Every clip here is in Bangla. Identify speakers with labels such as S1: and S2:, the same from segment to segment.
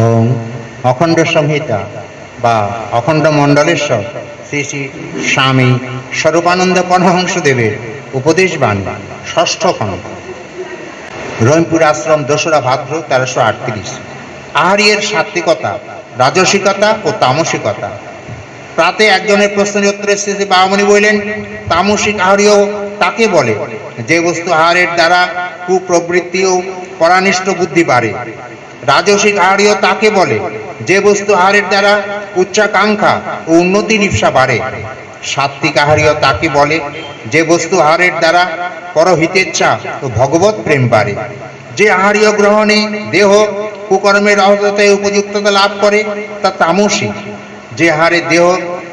S1: ওম অখণ্ড সংহিতা বা অখণ্ড মণ্ডলেশ্বর শ্রী শ্রী স্বামী স্বরূপানন্দ পরমহংসদেবের উপদেশ বাণী ষষ্ঠ খণ্ড। রহিমপুর আশ্রম দোসরা ভাদ্র তেরোশো আটত্রিশ। আহারিয়ের সাত্বিকতা, রাজসিকতা ও তামসিকতা প্রাতে একজনের প্রশ্নের উত্তরে শ্রী বামনি বললেন তামসিক আহারিও তাকে বলে, যে বস্তু আহারের দ্বারা কুপ্রবৃত্তি ও পরানিষ্ঠ বুদ্ধি বাড়ে রাজসিক আহারিও তাকে বলে, যে বস্তু আহারের দ্বারা উচ্চাকাঙ্ক্ষা ও উন্নতি নিপসা বাড়ে। সাত্বিক আহারিও তাকে বলে, যে বস্তু আহারের দ্বারা পরহিতেচ্ছা ও ভগবত প্রেম বাড়ে। যে আহারীয় গ্রহণে দেহ কুকর্মের অহততায় উপযুক্ততা লাভ করে, তা তামসিক যে হারে দেহ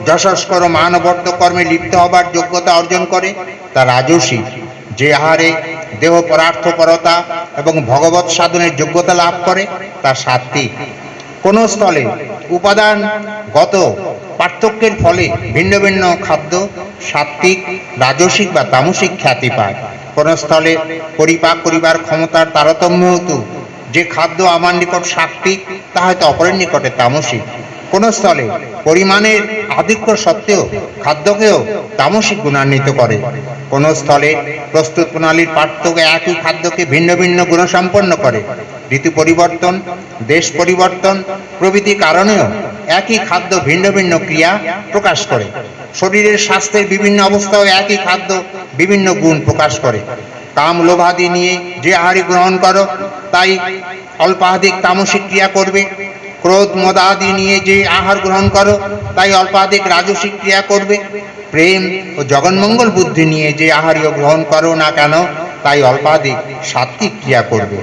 S1: যশস্কর মানবর্ত কর্মে লিপ্ত হবার যোগ্যতা অর্জন করে, তা রাজসিক যে হারে দেহ পরার্থপরতা এবং ভগবত সাধনের যোগ্যতা লাভ করে, তা সাত্বিক কোন স্থলে উপাদান গত পার্থক্যের ফলে ভিন্ন ভিন্ন খাদ্য সাত্বিক রাজসিক বা তামসিক খ্যাতি পায়। কোন স্থলে পরিপাক করিবার ক্ষমতার তারতম্য হেতু যে খাদ্য আমার নিকট সাত্বিক তা হয়তো অপরের নিকটে তামসিক। কোন স্থলে পরিমাণের আধিক্য সত্ত্বেও খাদ্যকেও তামসিক গুণান্বিত করে। কোন স্থলে প্রস্তুত প্রণালীর পার্থক্য একই খাদ্যকে ভিন্ন ভিন্ন গুণসম্পন্ন করে। ঋতু পরিবর্তন, দেশ পরিবর্তন, প্রভৃতি কারণেও একই খাদ্য ভিন্ন ভিন্ন ক্রিয়া প্রকাশ করে। শরীরের স্বাস্থ্যের বিভিন্ন অবস্থাও একই খাদ্য বিভিন্ন গুণ প্রকাশ করে। কাম লোভাদি নিয়ে যে আহারই গ্রহণ করো, তাই অল্পাধিক তামসিক ক্রিয়া করবে। ক্রোধ মদাদি নিয়ে যে আহার গ্রহণ করো, তাই অল্পাধিক রাজসিক ক্রিয়া করবে। প্রেম ও জগন্মঙ্গল বুদ্ধি নিয়ে যে আহারীয় গ্রহণ করো না কেন, তাই অল্পাধিক সাত্বিক ক্রিয়া করবে।